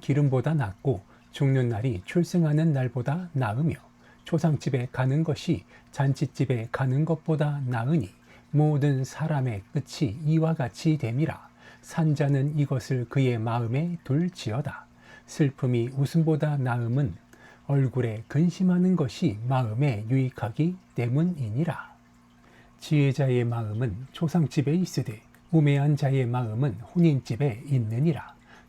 기름보다 낫고 죽는 날이 출생하는 날보다 나으며 초상집에 가는 것이 잔치집에 가는 것보다 나으니 모든 사람의 끝이 이와 같이 됨이라. 산자는 이것을 그의 마음에 둘지어다. 슬픔이 웃음보다 나음은 얼굴에 근심하는 것이 마음에 유익하기 때문이니라. 지혜자의 마음은 초상집에 있으되 우매한 자의 마음은 혼인집에 있느니라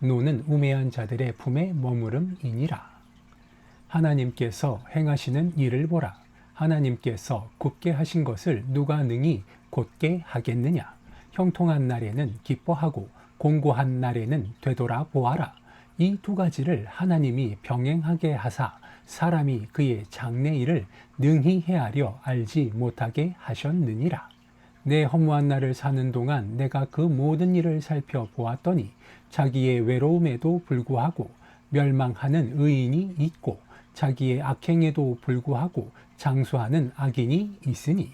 노는 우매한 자들의 품에 머무름이니라. 하나님께서 행하시는 일을 보라. 하나님께서 굳게 하신 것을 누가 능히 곧게 하겠느냐? 형통한 날에는 기뻐하고 공고한 날에는 되돌아 보아라. 이 두 가지를 하나님이 병행하게 하사 사람이 그의 장래 일을 능히 헤아려 알지 못하게 하셨느니라. 내 허무한 날을 사는 동안 내가 그 모든 일을 살펴보았더니 자기의 외로움에도 불구하고 멸망하는 의인이 있고 자기의 악행에도 불구하고 장수하는 악인이 있으니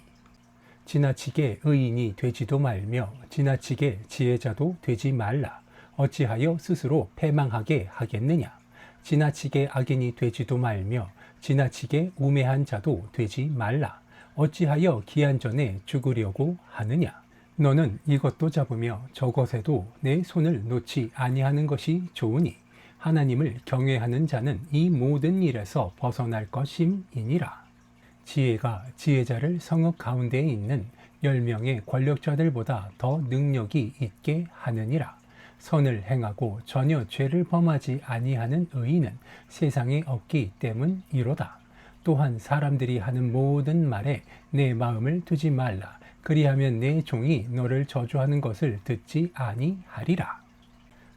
지나치게 의인이 되지도 말며 지나치게 지혜자도 되지 말라. 어찌하여 스스로 패망하게 하겠느냐? 지나치게 악인이 되지도 말며 지나치게 우매한 자도 되지 말라. 어찌하여 기한 전에 죽으려고 하느냐 너는 이것도 잡으며 저것에도 내 손을 놓지 아니하는 것이 좋으니 하나님을 경외하는 자는 이 모든 일에서 벗어날 것임이니라 지혜가 지혜자를 성읍 가운데에 있는 열 명의 권력자들보다 더 능력이 있게 하느니라 선을 행하고 전혀 죄를 범하지 아니하는 의인은 세상에 없기 때문이로다. 또한 사람들이 하는 모든 말에 내 마음을 두지 말라. 그리하면 내 종이 너를 저주하는 것을 듣지 아니하리라.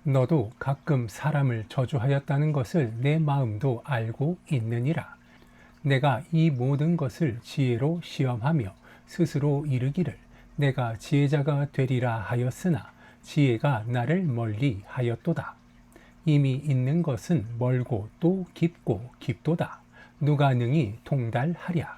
너도 가끔 사람을 저주하였다는 것을 내 마음도 알고 있느니라. 내가 이 모든 것을 지혜로 시험하며 스스로 이르기를 내가 지혜자가 되리라 하였으나 지혜가 나를 멀리 하였도다. 이미 있는 것은 멀고 또 깊고 깊도다. 누가 능히 통달하랴.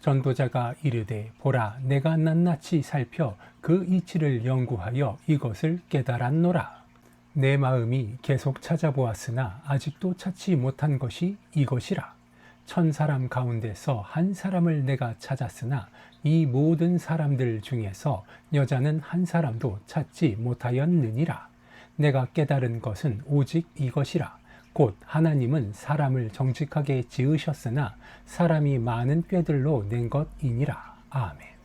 전도자가 이르되 보라 내가 낱낱이 살펴 그 이치를 연구하여 이것을 깨달았노라. 내 마음이 계속 찾아보았으나 아직도 찾지 못한 것이 이것이라. 천 사람 가운데서 한 사람을 내가 찾았으나 이 모든 사람들 중에서 여자는 한 사람도 찾지 못하였느니라. 내가 깨달은 것은 오직 이것이라. 곧 하나님은 사람을 정직하게 지으셨으나 사람이 많은 꾀들로 낸 것이니라. 아멘.